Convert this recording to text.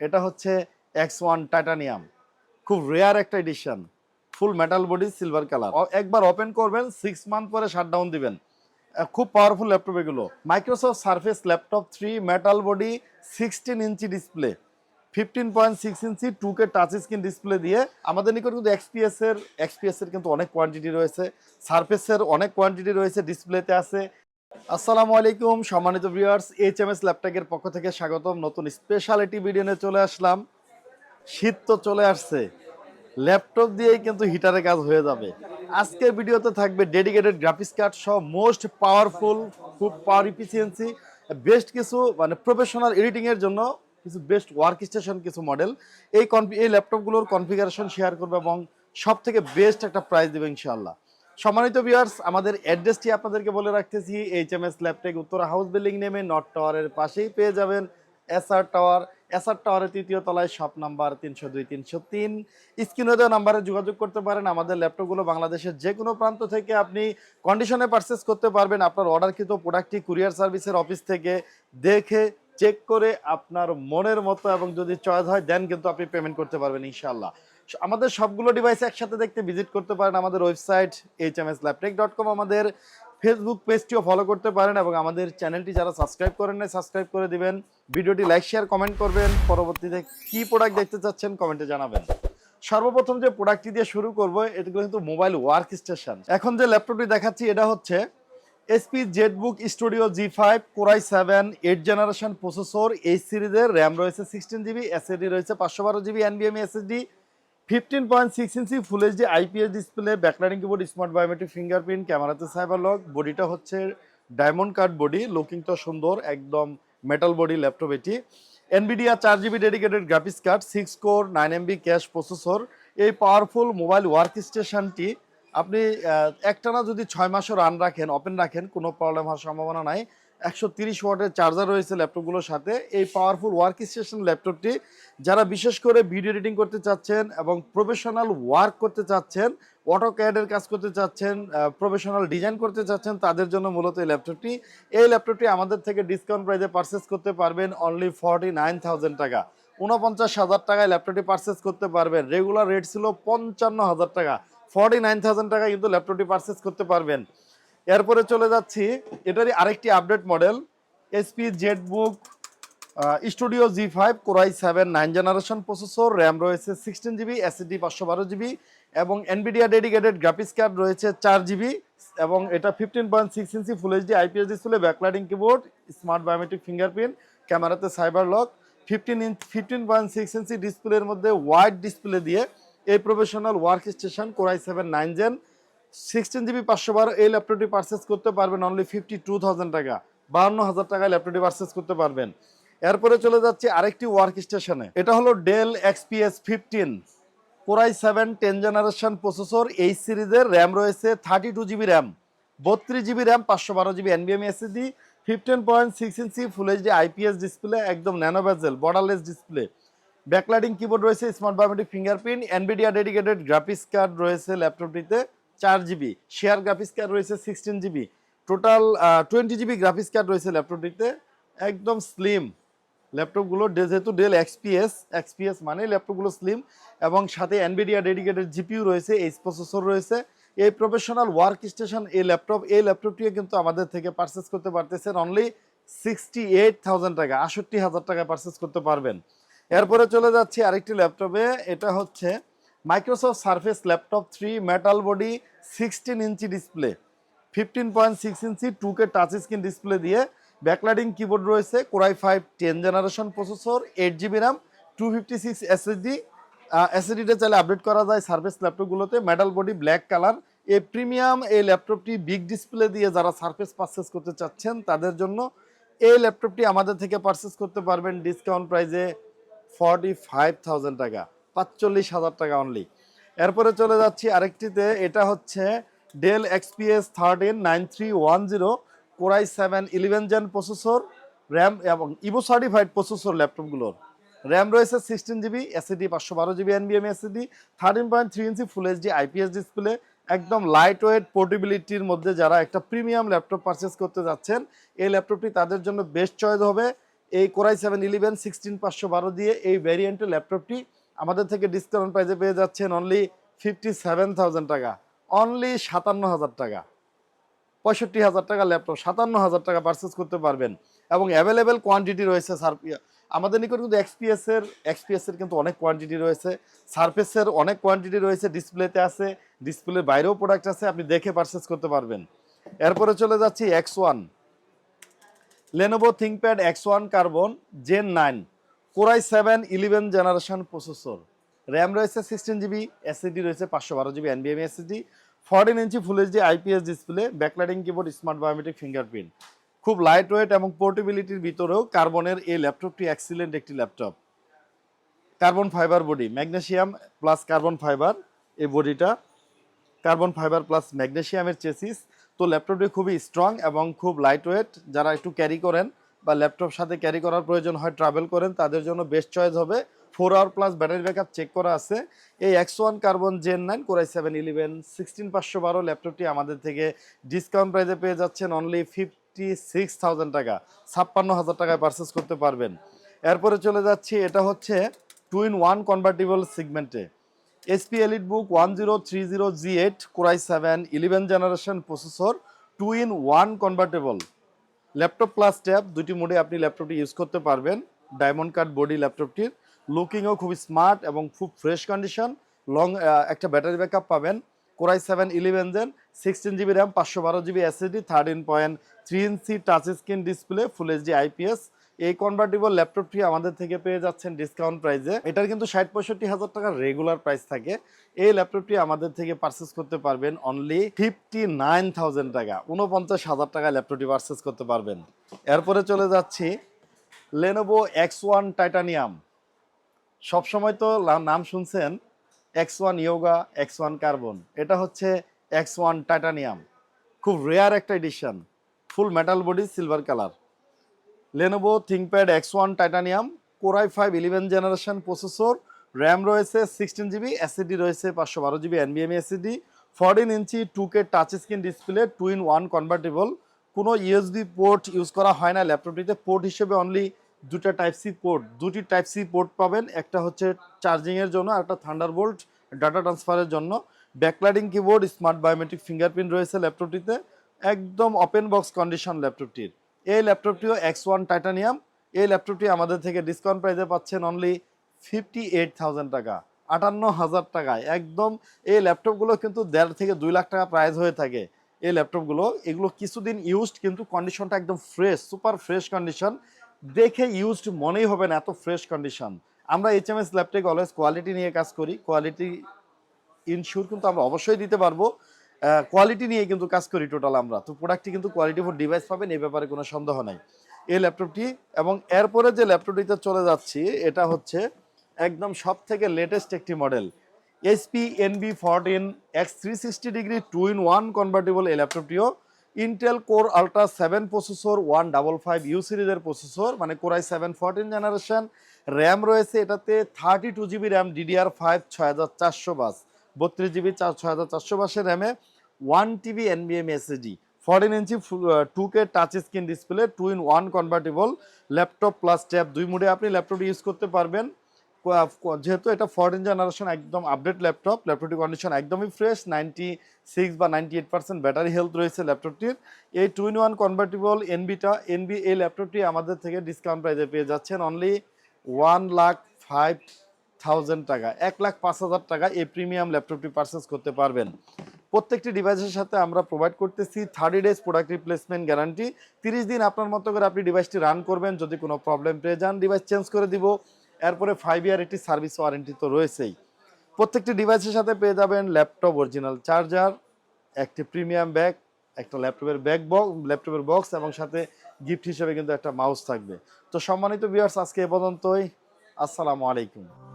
এটা হচ্ছে X one titanium খুব রেয়ার একটা edition full metal body silver colour একবার ওপেন করবেন সিক্স মান্থ পরে শাটডাউন দিবেন। খুব পাওয়ারফুল ল্যাপটপ এগুলো। Microsoft Surface laptop three metal body sixteen inch display fifteen point six inch two K touch screen display দিয়ে আমাদের নিকট কিন্তু এক্সপিএস এর এক্সপিএস এর কিন্তু অনেক কোয়ান্টিটি রয়েছে। সার্ফেসের অনেক কোয়ান্টিটি রয়েছে ডিসপ্লেতে আছে। আসসালামু আলাইকুম, সম্মানিত ভিউয়ার্স এইচ এম এস ল্যাপটপের পক্ষ থেকে স্বাগতম। নতুন স্পেশালিটি ভিডিও নিয়ে চলে আসলাম। শীত তো চলে আসছে। ল্যাপটপ দিয়েই কিন্তু হিটারের কাজ হয়ে যাবে। আজকের ভিডিওতে থাকবে ডেডিকেটেড গ্রাফিক্স কার্ড সহ মোস্ট পাওয়ারফুল খুব পাওয়ার ইফিসিয়েন্সি বেস্ট কিছু মানে প্রফেশনাল এডিটিং এর জন্য কিছু বেস্ট ওয়ার্ক স্টেশন কিছু মডেল এই কনফি এই ল্যাপটপগুলোর কনফিগারেশন শেয়ার করবে এবং সব থেকে বেস্ট একটা প্রাইস দেবে ইনশাআল্লাহ। সম্মানিত ভিউয়ার্স আমাদের অ্যাড্রেসটি আপনাদেরকে বলে রাখতেছি H M S Laptech Uttara house building নেমে নর্থ টাওয়ারের পাশেই পেয়ে যাবেন এসআর টাওয়ার এসআর টাওয়ারের তৃতীয় তলায় শপ নাম্বার তিনশো দুই, তিনশো তিন। স্ক্রিনে দেওয়া নাম্বারে যোগাযোগ করতে পারেন। আমাদের ল্যাপটপগুলো বাংলাদেশের যে কোনো প্রান্ত থেকে আপনি কন্ডিশনে পারচেস করতে পারবেন। আপনার অর্ডারকৃত প্রোডাক্টটি কুরিয়ার সার্ভিসের অফিস থেকে দেখে চেক করে আপনার মনের মতো এবং যদি চয়েস হয় দেন কিন্তু আপনি পেমেন্ট করতে পারবেন ইনশাল্লাহ আমাদের সবগুলো ডিভাইস একসাথে দেখতে ভিজিট করতে পারেন আমাদের website H M S Laptech dot com আমাদের ফেসবুক পেজটিও ফলো করতে পারেন এবং আমাদের চ্যানেলটি যারা সাবস্ক্রাইব করেন না সাবস্ক্রাইব করে দিবেন। ভিডিওটি লাইক শেয়ার কমেন্ট করবেন। পরবর্তীতে কি প্রোডাক্ট দেখতে চাচ্ছেন কমেন্টে জানাবেন। সর্বপ্রথম যে প্রোডাক্টটি দিয়ে শুরু করব, এগুলো কিন্তু মোবাইল ওয়ার্ক স্টেশন এখন যে ল্যাপটপটি দেখাচ্ছি, এটা হচ্ছে HP ZBook Studio G five core i seven eight generation processor এই সিরিজের র্যাম রয়েছে সিক্সটিন জিবি এসএসডি রয়েছে পাঁচশো বারো GB এনবিএমই SSD fifteen point six inch full HD IPS display backlighting keyboard smart biometric fingerprint ক্যামেরাতে সাইবার লক বডিটা হচ্ছে diamond cut body লুকিংটা সুন্দর, একদম মেটাল বডি ল্যাপটপ এটি। এনবিডিয়া চার GB dedicated graphics card six core nine MB cache processor এই powerful mobile work স্টেশনটি আপনি একটানা যদি ছয় মাসও রান রাখেন ওপেন রাখেন, কোনো প্রবলেম হওয়ার সম্ভাবনা নাই। একশো তিরিশ ওয়াটের চার্জার রয়েছে ল্যাপটপগুলোর সাথে। এই পাওয়ারফুল ওয়ার্ক স্টেশন ল্যাপটপটি যারা বিশেষ করে ভিডিও এডিটিং করতে চাচ্ছেন এবং প্রফেশনাল ওয়ার্ক করতে চাচ্ছেন অটো ক্যাডের কাজ করতে চাচ্ছেন প্রফেশনাল ডিজাইন করতে চাচ্ছেন, তাদের জন্য মূলত এই ল্যাপটপটি। এই ল্যাপটপটি আমাদের থেকে ডিসকাউন্ট প্রাইসে পারচেস করতে পারবেন অনলি ফর্টি নাইন টাকা। উনপঞ্চাশ হাজার টাকায় ল্যাপটপটি পারচেস করতে পারবেন। রেগুলার রেট ছিল পঞ্চান্ন হাজার টাকা। ফর্টি নাইন টাকা কিন্তু ল্যাপটপটি পারচেস করতে পারবেন। এরপরে চলে যাচ্ছি, এটারই আরেকটি update model HP ZBook Studio G five core i seven nine generation processor RAM রয়েছে সিক্সটিন জিবি এসএসডি পাঁচশো বারো জিবি এবং এনবিডিয়া ডেডিকেটেড গ্রাফিক্স কার্ড রয়েছে চার জিবি এবং এটা fifteen point six inch full HD IPS display backlighting keyboard smart biometric fingerprint ক্যামেরাতে cyber lock fifteen inch fifteen point six inch ডিসপ্লের মধ্যে ওয়াইড ডিসপ্লে দিয়ে এই professional work station core i seven nine gen sixteen GB পাঁচশো বারো এই ল্যাপটপটি purchase করতে পারবেন অনলি ফিফটি টু থাউজেন্ড টাকা, বাহান্ন হাজার টাকায় ল্যাপটপটি পারচেস করতে পারবেন। এরপরে চলে যাচ্ছে আরেকটি ওয়ার্ক স্টেশনে এটা হলো Dell XPS fifteen core i seven ten generation processor এই সিরিজের র্যাম রয়েছে থার্টি টু জিবি র্যাম বত্রিশ জিবি র্যাম পাঁচশো বারো GB এনবিএম SSD fifteen point six inch full HD IPS display একদম nano bezel borderless display backlighting keyboard রয়েছে smart biometric fingerprint Nvidia dedicated graphics card রয়েছে ল্যাপটপটিতে চার জিবি শেয়ার গ্রাফিক্স কার্ড রয়েছে sixteen GB total twenty GB graphics card রয়েছে ল্যাপটপটিতে একদম slim ল্যাপটপগুলো যেহেতু ডেল এক্সপিএস এক্সপিএস মানে ল্যাপটপগুলো স্লিম এবং সাথে এনবিডিয়া ডেডিকেটেড জিপিইউ রয়েছে এইচ প্রসেসর রয়েছে। এই প্রফেশনাল ওয়ার্ক স্টেশন এই ল্যাপটপ এই ল্যাপটপটিও কিন্তু আমাদের থেকে পারচেস করতে পারতেছেন অনলি সিক্সটি এইট থাউজেন্ড টাকা, আষট্টি হাজার টাকায় পারচেস করতে পারবেন। এরপরে চলে যাচ্ছি আরেকটি ল্যাপটপে এটা হচ্ছে Microsoft Surface laptop three metal body sixteen inch display fifteen point six inch two K touch screen display দিয়ে ব্যাকলাইটিং কিবোর্ড রয়েছে core i five ten generation processor eight GB RAM two fifty six SSD এসএসডিটা চাইলে update করা যায় Surface ল্যাপটপগুলোতে metal body black colour এই premium এই ল্যাপটপটি big display দিয়ে যারা সার্ফেস পারচেস করতে চাচ্ছেন, তাদের জন্য এই ল্যাপটপটি আমাদের থেকে পারচেস করতে পারবেন ডিসকাউন্ট প্রাইজে ফর্টি ফাইভ থাউজেন্ড টাকা। পাঁচচল্লিশ হাজার টাকা অনলি এরপরে চলে যাচ্ছি আরেকটিতে, এটা হচ্ছে Dell XPS thirteen nine three one zero core i seven eleven gen processor RAM এবং ইভো সার্টিফাইড প্রসেসর ল্যাপটপগুলোর র্যাম রয়েছে সিক্সটিন জিবি এসএডি পাঁচশো বারো GB এনবিএম SSD thirteen point three inch full HD IPS display একদম light weight পোর্টেবিলিটির মধ্যে যারা একটা প্রিমিয়াম ল্যাপটপ পারচেস করতে যাচ্ছেন, এই ল্যাপটপটি তাদের জন্য বেস্ট চয়েস হবে। এই কোরাই সেভেন ইলেভেন সিক্সটিন পাঁচশো বারো দিয়ে এই ভ্যারিয়েন্টের ল্যাপটপটি আমাদের থেকে ডিসকাউন্ট প্রাইসে পেয়ে যাচ্ছেন অনলি ফিফটি সেভেন টাকা। অনলি সাতান্ন হাজার টাকা। পঁয়ষট্টি হাজার টাকা ল্যাপটপ সাতান্ন হাজার টাকা পারচেস করতে পারবেন। এবং অ্যাভেলেবেল কোয়ান্টিটি রয়েছে সার আমাদের নিকট কিন্তু এক্সপিএস এর এক্সপিএস এর কিন্তু অনেক কোয়ান্টিটি রয়েছে। সারফেসের অনেক কোয়ান্টিটি রয়েছে ডিসপ্লেতে আছে ডিসপ্লের বাইরেও প্রোডাক্ট আছে, আপনি দেখে পারচেস করতে পারবেন। এরপরে চলে যাচ্ছি X one Lenovo ThinkPad X one carbon Gen nine core i seven, eleven generation processor. RAM রয়েছে সিক্সটিন জিবি এসএসডি রয়েছে পাঁচশো বারো GB এনবিএম SSD fourteen inch full HD IPS display backlighting keyboard smart biometric fingerprint খুব light weight এবং পোর্টেবিলিটির ভিতরেও কার্বনের এই ল্যাপটপটি এক্সিলেন্ট একটি laptop carbon fibre body magnesium plus carbon fibre এই বডিটা কার্বন ফাইবার প্লাস ম্যাগনেশিয়ামের চেসিস তো ল্যাপটপটি খুবই স্ট্রং এবং খুব লাইট ওয়েট যারা একটু ক্যারি করেন বা ল্যাপটপ সাথে ক্যারি করার প্রয়োজন হয় ট্রাভেল করেন, তাদের জন্য বেস্ট চয়েস হবে। Four hour plus battery backup check করা আছে। এই X one carbon gen nine core i seven eleven sixteen পাঁচশো বারো ল্যাপটপটি আমাদের থেকে ডিসকাউন্ট প্রাইসে পেয়ে যাচ্ছেন অনলি ফিফটি সিক্স থাউজেন্ড টাকা। ছাপ্পান্ন হাজার টাকায় পারচেস করতে পারবেন। এরপরে চলে যাচ্ছি, এটা হচ্ছে two in one convertible সিগমেন্টে HP EliteBook one zero three zero G eight core i seven eleven generation processor two in one convertible laptop plus tab দুটি মোডে আপনি ল্যাপটপটি ইউজ করতে পারবেন। ডায়মন্ড কার্ড বডি ল্যাপটপটির লুকিংও খুবই স্মার্ট এবং খুব ফ্রেশ কন্ডিশন লং একটা ব্যাটারি ব্যাকআপ পাবেন। Core i seven eleven gen sixteen GB RAM পাঁচশো বারো GB SSD thirteen point three inch touch screen display full HD IPS এই কনভার্টেবল ল্যাপটপটি আমাদের থেকে পেয়ে যাচ্ছেন ডিসকাউন্ট প্রাইসে এটার কিন্তু ষাট পঁয়ষট্টি হাজার টাকার রেগুলার প্রাইস থাকে। এই ল্যাপটপটি আমাদের থেকে পারচেস করতে পারবেন অনলি ফিফটি নাইন টাকা। উনপঞ্চাশ হাজার টাকায় ল্যাপটপটি পারচেস করতে পারবেন। এরপরে চলে যাচ্ছি লেনোভো এক্স ওয়ান টাইটানিয়াম সবসময় তো নাম শুনছেন X one Yoga X one carbon এটা হচ্ছে এক্স ওয়ান টাইটানিয়াম খুব রেয়ার একটা edition full metal body silver colour Lenovo ThinkPad X one titanium core i five eleven generation processor RAM রয়েছে sixteen GB SSD রয়েছে পাঁচশো বারো GB এনবিএম SSD fourteen inch two K touch screen display two in one convertible কোনো USB port use করা হয় না ল্যাপটপটিতে port হিসেবে অনলি দুটা টাইপ সি পোর্ট দুটি টাইপ সি পোর্ট পাবেন, একটা হচ্ছে চার্জিংয়ের জন্য আর একটা থান্ডারবোল্ট ডাটা ট্রান্সফারের জন্য। Backlighting keyboard smart biometric fingerprint রয়েছে ল্যাপটপটিতে একদম ওপেন বক্স কন্ডিশন ল্যাপটপটির এই ল্যাপটপটিও এক্স ওয়ান টাইটানিয়াম এই ল্যাপটপটি আমাদের থেকে ডিসকাউন্ট প্রাইসে পাচ্ছেন অনলি ফিফটি এইট থাউজেন্ড টাকা, আটান্ন হাজার টাকায়। একদম এই ল্যাপটপগুলো কিন্তু দেড় থেকে দুই লাখ টাকা প্রাইস হয়ে থাকে। এই ল্যাপটপগুলো, এগুলো কিছুদিন ইউজড কিন্তু কন্ডিশনটা একদম ফ্রেশ সুপার ফ্রেশ কন্ডিশন দেখে ইউজড মনেই হবে না এত ফ্রেশ কন্ডিশন আমরা H M S laptop always quality নিয়ে কাজ করি। কোয়ালিটি ইনশিওর কিন্তু আমরা অবশ্যই দিতে পারব। কোয়ালিটি নিয়ে কিন্তু কাজ করি টোটাল আমরা। তো প্রোডাক্টটি কিন্তু কোয়ালিটি ফুড ডিভাইস পাবেন, এই ব্যাপারে কোনো সন্দেহ নাই। এই ল্যাপটপটি এবং এরপরে যে ল্যাপটপটিতে চলে যাচ্ছি, এটা হচ্ছে একদম সব থেকে লেটেস্ট একটি model HP Envy fourteen X three sixty degree two in one convertible এই ল্যাপটপটিও Intel core ultra seven processor one double five U সিরিজের প্রসেসর মানে core i seven fourteen generation RAM রয়েছে এটাতে thirty two GB RAM DDR five ছয় হাজার চারশো বাস। বত্রিশ GB চার ছয় হাজার চারশো বাসের র্যামে one TB এনবিএম SSD fourteen inch two K touch screen display two in one convertible laptop plus tab দুই মোডে আপনি ল্যাপটপ ইউজ করতে পারবেন। যেহেতু এটা ফরেন জেনারেশন একদম আপডেট ল্যাপটপ ল্যাপটপটি কন্ডিশন একদমই ফ্রেশ নাইনটি সিক্স বা ninety eight percent battery health রয়েছে ল্যাপটপটির এই টু ইন ওয়ান কনভার্টেবল এনবিটা এনবি এই ল্যাপটপটি আমাদের থেকে ডিসকাউন্ট প্রাইসে পেয়ে যাচ্ছেন। Only one lakh five thousand টাকা, এক লাখ পাঁচ হাজার টাকা এই প্রিমিয়াম ল্যাপটপটি পারচেস করতে পারবেন। প্রত্যেকটি ডিভাইসের সাথে আমরা প্রোভাইড করতেছি thirty days product replacement guarantee তিরিশ দিন আপনার মতো করে আপনি ডিভাইসটি রান করবেন, যদি কোনো প্রবলেম পেয়ে যান ডিভাইস চেঞ্জ করে দিব। এরপরে ফাইভ ইয়ার একটি সার্ভিস ওয়ারেন্টি তো রয়েছেই। প্রত্যেকটি ডিভাইসের সাথে পেয়ে যাবেন ল্যাপটপ অরিজিনাল চার্জার একটি প্রিমিয়াম ব্যাগ একটা ল্যাপটপের ব্যাগ বক্স ল্যাপটপের বক্স এবং সাথে গিফট হিসেবে কিন্তু একটা মাউস থাকবে। তো সম্মানিত ভিউয়ার্স আজকে এ পর্যন্তই। আসসালামু আলাইকুম।